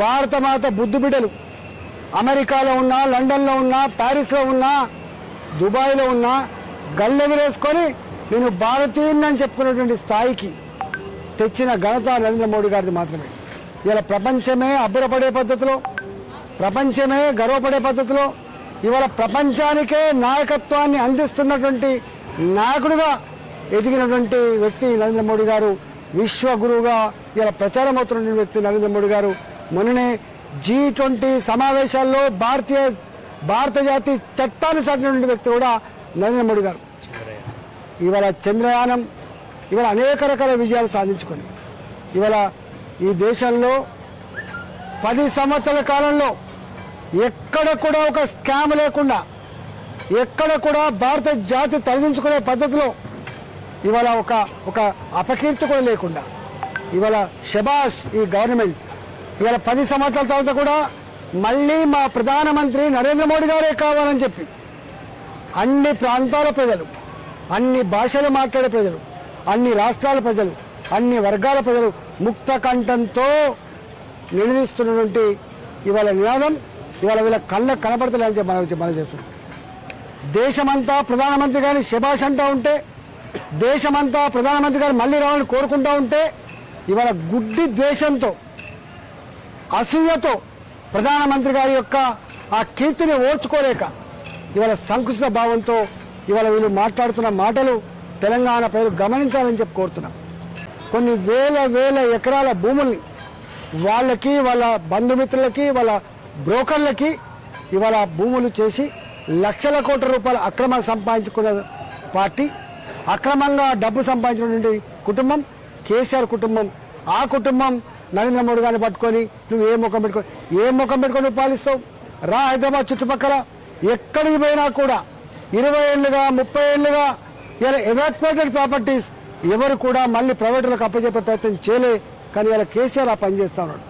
భారత మాత బుద్ధు బిడ్డలు. అమెరికాలో ఉన్నా లండన్లో ఉన్నా ప్యారిస్లో ఉన్నా దుబాయ్లో ఉన్నా గల్లెవిరేసుకొని నేను భారతీయుని అని చెప్పుకున్నటువంటి స్థాయికి తెచ్చిన ఘనత నరేంద్ర మోడీ గారిది మాత్రమే. ఇలా ప్రపంచమే అబ్బురపడే పద్ధతిలో ప్రపంచమే గర్వపడే పద్ధతిలో ఇవాళ ప్రపంచానికే నాయకత్వాన్ని అందిస్తున్నటువంటి నాయకుడిగా ఎదిగినటువంటి వ్యక్తి నరేంద్ర మోడీ గారు విశ్వగురువుగా ఇలా ప్రచారం అవుతున్నటువంటి వ్యక్తి నరేంద్ర మోడీ గారు. మొన్ననే జీ ట్వంటీ సమావేశాల్లో భారతీయ భారత జాతి చట్టాన్ని సాటినటువంటి వ్యక్తి కూడా నరేంద్ర మోడీ గారు. ఇవాళ చంద్రయానం ఇవాళ అనేక రకాల విజయాలు సాధించుకొని ఇవాళ ఈ దేశంలో పది సంవత్సరాల కాలంలో ఎక్కడ కూడా ఒక స్కామ్ లేకుండా ఎక్కడ కూడా భారత జాతి తలదించుకునే పద్ధతిలో ఇవాళ ఒక ఒక అపకీర్తి కూడా లేకుండా ఇవాళ షబాష్ ఈ గవర్నమెంట్ ఇవాళ పది సంవత్సరాల తర్వాత కూడా మళ్ళీ మా ప్రధానమంత్రి నరేంద్ర మోడీ గారే కావాలని చెప్పి అన్ని ప్రాంతాల ప్రజలు అన్ని భాషలు మాట్లాడే ప్రజలు అన్ని రాష్ట్రాల ప్రజలు అన్ని వర్గాల ప్రజలు ముక్త కంఠంతో నిలదీస్తున్నటువంటి ఇవాళ నినాదం ఇవాళ వీళ్ళ కళ్ళ కనబడతలేదని చెప్పి మనం మనం చేస్తున్నాం. దేశమంతా ప్రధానమంత్రి గారిని శభాష్ అంటూ ఉంటే దేశమంతా ప్రధానమంత్రి గారు మళ్ళీ రావాలని కోరుకుంటూ ఉంటే ఇవాళ గుడ్డి ద్వేషంతో అసూయతో ప్రధానమంత్రి గారి యొక్క ఆ కీర్తిని ఓర్చుకోలేక ఇవాళ సంకుచిత భావంతో ఇవాళ వీళ్ళు మాట్లాడుతున్న మాటలు తెలంగాణ ప్రజలు గమనించాలని చెప్పి కోరుతున్నాం. కొన్ని వేల వేల ఎకరాల భూముల్ని వాళ్ళకి వాళ్ళ బంధుమిత్రులకి వాళ్ళ బ్రోకర్లకి ఇవాళ భూములు చేసి లక్షల కోట్ల రూపాయలు అక్రమ సంపాదించుకున్న పార్టీ అక్రమంగా డబ్బు సంపాదించినటువంటి కుటుంబం కేసీఆర్ కుటుంబం ఆ కుటుంబం నరేంద్ర మోడీ గారిని పట్టుకొని నువ్వు ఏ ముఖం పెట్టుకొని ఏ ముఖం పెట్టుకొని నువ్వు పాలిస్తావు? రా హైదరాబాద్ చుట్టుపక్కల. ఎక్కడికి పోయినా కూడా ఇరవై ఏళ్ళుగా ముప్పై ఏళ్ళుగా ఇలా ఎవాక్యుయేటెడ్ ప్రాపర్టీస్ ఎవరు కూడా మళ్ళీ ప్రైవేటులకు అప్పచెప్పే ప్రయత్నం చేయలే. కానీ ఇలా కేసీఆర్ ఆ పనిచేస్తా ఉన్నాడు.